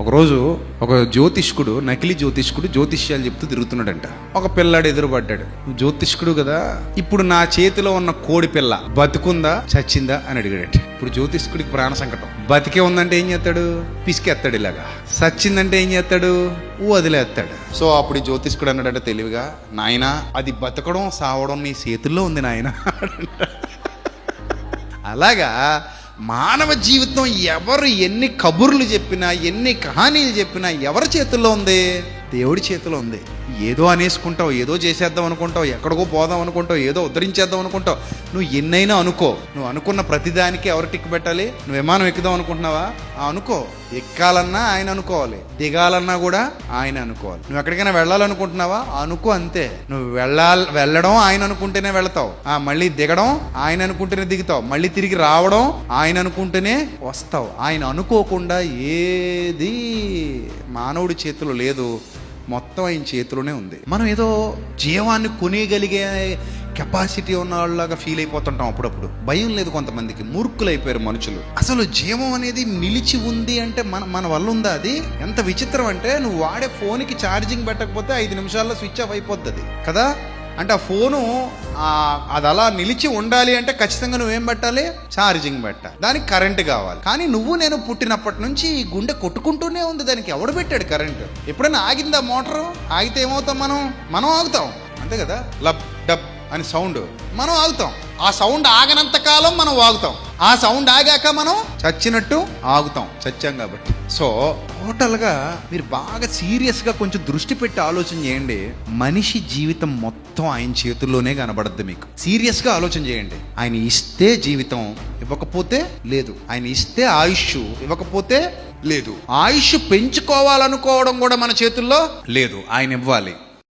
ఒకరోజు ఒక జ్యోతిష్కుడు నకిలీ జ్యోతిష్కుడు జ్యోతిష్యాలు చెప్తూ తిరుగుతున్నాడంట. ఒక పిల్లాడు ఎదురుపడ్డాడు. జ్యోతిష్కుడు కదా? ఇప్పుడు నా చేతిలో ఉన్న కోడి పిల్ల బతుకుందా చచ్చిందా? అని అడిగాడట. ఇప్పుడు జ్యోతిష్కుడికి ప్రాణ సంకటం. బతికే ఉందంటే ఏం చేస్తాడు? పిసికేస్తాడు ఇలాగా. సచ్చిందంటే ఏం చేస్తాడు? వదిలేస్తాడు. సో అప్పుడు జ్యోతిష్కుడు అన్నాడట తెలివిగా నాయనా అది బతకడం సావడం నీ చేతుల్లో ఉంది నాయన. అలాగా మానవ జీవితం ఎవరు ఎన్ని కబుర్లు చెప్పినా ఎన్ని కహానీలు చెప్పినా ఎవరి చేతుల్లో ఉంది? దేవుడి చేతిలో ఉంది. ఏదో అనేసుకుంటావు ఏదో చేసేద్దాం అనుకుంటావు ఎక్కడికో పోదాం అనుకుంటావు ఏదో ఉద్ధరించేద్దాం అనుకుంటావు. నువ్వు ఎన్నైనా అనుకో. నువ్వు అనుకున్న ప్రతిదానికి ఎవరు టిక్ పెట్టాలి? నువ్వు విమానం ఎక్కుదాం అనుకుంటున్నావా? అనుకో. ఎక్కాలన్నా ఆయన అనుకోవాలి. దిగాలన్నా కూడా ఆయన అనుకోవాలి. నువ్వు ఎక్కడికైనా వెళ్ళాలనుకుంటున్నావా? అనుకో అంతే. నువ్వు వెళ్ళాలి వెళ్ళడం ఆయన అనుకుంటేనే వెళ్తావు. ఆ మళ్ళీ దిగడం ఆయన అనుకుంటేనే దిగుతావు. మళ్ళీ తిరిగి రావడం ఆయన అనుకుంటేనే వస్తావు. ఆయన అనుకోకుండా ఏది మానవుడి చేతిలో లేదు. మొత్తం ఆయన చేతిలోనే ఉంది. మనం ఏదో జీవాన్ని కొనేయగలిగే కెపాసిటీ ఉన్న వాళ్ళలాగా ఫీల్ అయిపోతుంటాం అప్పుడప్పుడు. భయం లేదు కొంతమందికి మూర్ఖులు అయిపోయారు మనుషులు. అసలు జీవం అనేది నిలిచి ఉంది అంటే మన మన వల్ల ఉందా అది? ఎంత విచిత్రం అంటే నువ్వు వాడే ఫోన్కి ఛార్జింగ్ పెట్టకపోతే ఐదు నిమిషాల్లో స్విచ్ ఆఫ్ అయిపోతుంది కదా? అంటే ఆ ఫోను అది అలా నిలిచి ఉండాలి అంటే ఖచ్చితంగా నువ్వేం పెట్టాలి? ఛార్జింగ్ పెట్టాలి దానికి కరెంట్ కావాలి. కానీ నువ్వు నేను పుట్టినప్పటి నుంచి ఈ గుండె కొట్టుకుంటూనే ఉంది. దానికి ఎవడు పెట్టాడు కరెంట్? ఎప్పుడైనా ఆగిందా మోటారు? ఆగితే ఏమవుతాం మనం? మనం ఆగుతాం. అంతే కదా? లబ్ డబ్ అని సౌండ్. మనం ఆగుతాం. ఆ సౌండ్ ఆగనంత కాలం మనం ఆగుతాం ఆ సౌండ్ ఆగాక మనం చచ్చినట్టు ఆగుతాం చచ్చాం కాబట్టి. సో టోటల్గా మీరు బాగా సీరియస్గా కొంచెం దృష్టి పెట్టి ఆలోచన చేయండి. మనిషి జీవితం మొత్తం ఆయన చేతుల్లోనే కనబడద్దు మీకు. సీరియస్గా ఆలోచన చేయండి. ఆయన ఇస్తే జీవితం ఇవ్వకపోతే లేదు. ఆయన ఇస్తే ఆయుష్ ఇవ్వకపోతే లేదు. ఆయుష్ పెంచుకోవాలనుకోవడం కూడా మన చేతుల్లో లేదు. ఆయన ఇవ్వాలి.